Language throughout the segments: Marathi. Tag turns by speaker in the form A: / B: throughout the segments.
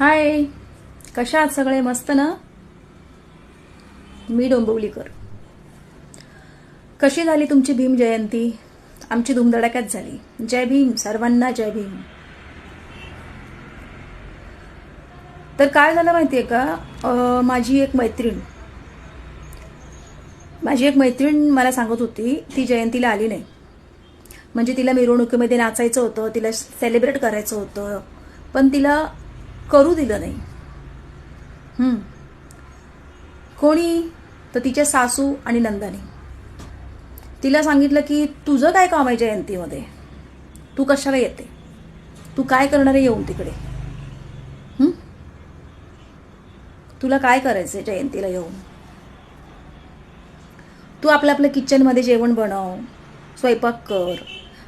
A: हाय. कशा आहात सगळे? मस्त ना? मी डोंबिवलीकर. कशी झाली तुमची भीम जयंती? आमची धुमधडाक्यात झाली. जय भीम सर्वांना जय भीम. तर काय झालं माहितीये का? माझी एक मैत्रीण. माझी एक मैत्रीण मला सांगत होती ती जयंतीला आली नाही. म्हणजे तिला मिरवणुकीमध्ये नाचायचं होतं तिला सेलिब्रेट करायचं होतं. पण तिला करू दिलं नाही. कोणी? तर तिच्या सासू आणि नंदानी. तिला सांगितलं की तुझं काय काम आहे जयंतीमध्ये? तू कशाला येते? तू काय करणार आहे येऊन तिकडे? तुला काय करायचं आहे जयंतीला येऊन? तू आपलं आपलं किचनमध्ये जेवण बनव स्वयंपाक कर.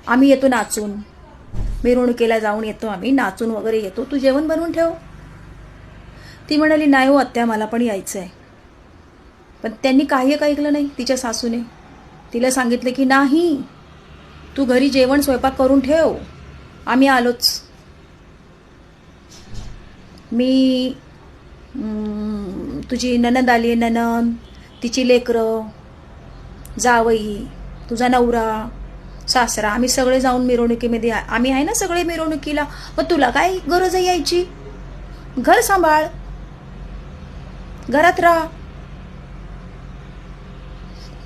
A: आम्ही येतो नाचून. मिरवणुकीला जाऊन येतो आम्ही नाचून वगैरे येतो. तू जेवण बनवून ठेव. ती म्हणाली नाही हो आत्या मला पण यायचं आहे पण त्यांनी काही एक ऐकलं नाही तिच्या सासूने. तिला सांगितलं की नाही तू घरी जेवण स्वयंपाक करून ठेव. आम्ही आलोच. मी तुझी ननद आली आहे ननन तिची लेकरं जावई तुझा नवरा. सासरा आम्ही सगळे जाऊन मिरवणुकीमध्ये आम्ही आहे ना सगळे मिरवणुकीला? मग तुला काय गरज आहे यायची? घर सांभाळ. घरात राहा.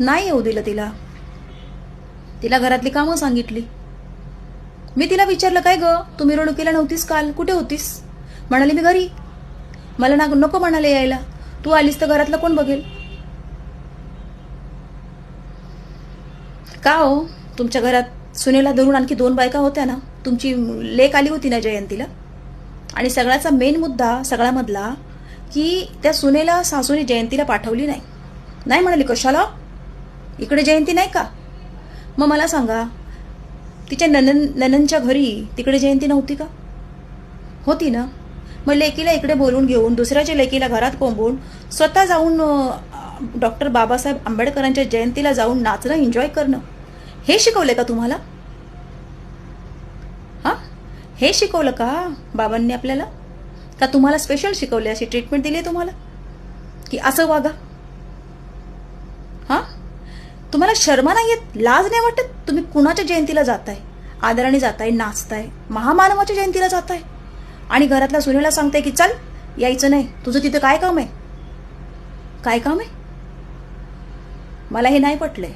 A: नाही येऊ दिलं तिला. तिला घरातली कामं सांगितली. मी तिला विचारलं काय ग? तू मिरवणुकीला नव्हतीस काल? कुठे होतीस? म्हणाली मी घरी. मला ना नको म्हणाले यायला. तू आलीस तर घरातलं कोण बघेल? का हो? तुमच्या घरात सुनेला धरून आणखी दोन बायका होत्या ना तुमची लेक आली होती ना जयंतीला? आणि सगळ्याचा मेन मुद्दा सगळ्यामधला की त्या सुनेला सासूने जयंतीला पाठवली नाही. नाही म्हणाली कशाला? इकडे जयंती नाही का? मग मला सांगा तिच्या ननन नननच्या घरी तिकडे जयंती नव्हती का? होती ना. मग लेकीला इकडे बोलून घेऊन दुसऱ्याच्या लेकीला घरात कोंबून स्वतः जाऊन डॉक्टर बाबासाहेब आंबेडकरांच्या जयंतीला जाऊन नाचणं एन्जॉय करणं. हे शिकवलंय का तुम्हाला? हां? हे शिकवलं का बाबांनी आपल्याला? का तुम्हाला स्पेशल शिकवले अशी ट्रीटमेंट दिली तुम्हाला? की असं वागा. हां? तुम्हाला शर्मा नाही येत लाज नाही वाटत? तुम्ही कुणाच्या जयंतीला जाताय? आदराने जाताय नाचताय महामानवाच्या जयंतीला जाताय. आणि घरातल्या सुनेला सांगताय की चल यायचं नाही. तुझं तिथं काय काम आहे? काय काम आहे? मला हे नाही पटलंय.